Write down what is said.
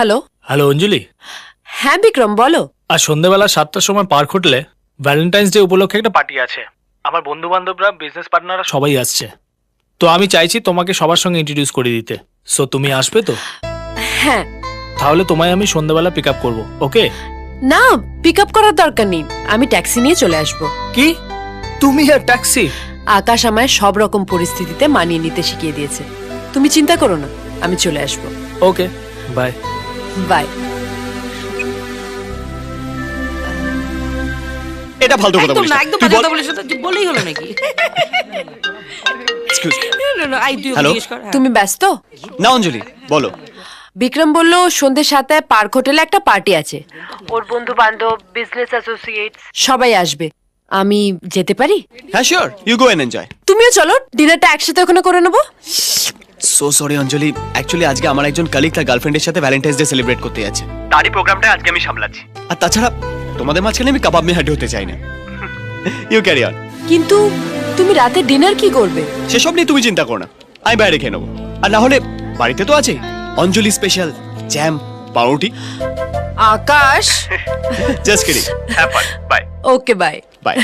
Hello? Hello অঞ্জলি। হ্যাঁ বিক্রম বলো। আর সন্ধ্যেবেলা সাতটার সময় পার্ক হোটেলে ভ্যালেন্টাইন্স ডে উপলক্ষে একটা পার্টি আছে। আমার বন্ধু বান্ধবরা বিজনেস পার্টনাররা সবাই আসছে। তো আমি চাইছি তোমাকে সবার সঙ্গে ইন্ট্রোডিউস করে দিতে। সো তুমি আসবে তো? হ্যাঁ। তাহলে তোমায় আমি সন্ধ্যেবেলা পিক আপ করব ওকে না পিক আপ করার দরকার নেই। আমি ট্যাক্সি নিয়ে চলে আসব। কি? তুমি আর ট্যাক্সি আকাশ আমায় সব রকম পরিস্থিতিতে মানিয়ে নিতে শিখিয়ে দিয়েছে। তুমি চিন্তা করো না আমি চলে আসব। Okay bye bye. এটা ফালতু কথা বলিস না। একদম বাজে কথা বলিস না তুই বলেই হলো নাকি? Me. না, না, আই Hello? জিজ্ঞেস কর হ্যাঁ। তুমি ব্যস্ত? না অঞ্জলি বলো। বিক্রম বলল সন্ধ্যে সাতটায় পার্ক হোটেলে একটা পার্টি আছে। ওর বন্ধু বান্ধব বিজনেস অ্যাসোসিয়েট সবাই আসবে। আমি যেতে পারি? হ্যাঁ sure you go and enjoy তুমিও চলো ডিনারটা একসাথে ওখানে করে নেব। সো সরি অঞ্জলি অ্যাকচুয়ালি আজকে আমার একজন কালিগ তার গার্লফ্রেন্ডের সাথে ভ্যালেন্টাইন্স ডে সেলিব্রেট করতে যাচ্ছে। তারই প্রোগ্রামটা আজকে আমি সামলাচ্ছি। আর তাছাড়া তোমাদের মাঝখানে আমি কাবাব মেহাটি হতে চাই না। ইউ ক্যারি অন কিন্তু তুমি রাতে ডিনার কি করবে? সেসব নিয়ে তুমি চিন্তা করো না। আমি বাইরে খেয়ে নেব। আর না হলে বাড়িতে তো আছে অঞ্জলি স্পেশাল জ্যাম পাউরুটি। Akash. Just kidding have fun bye okay bye bye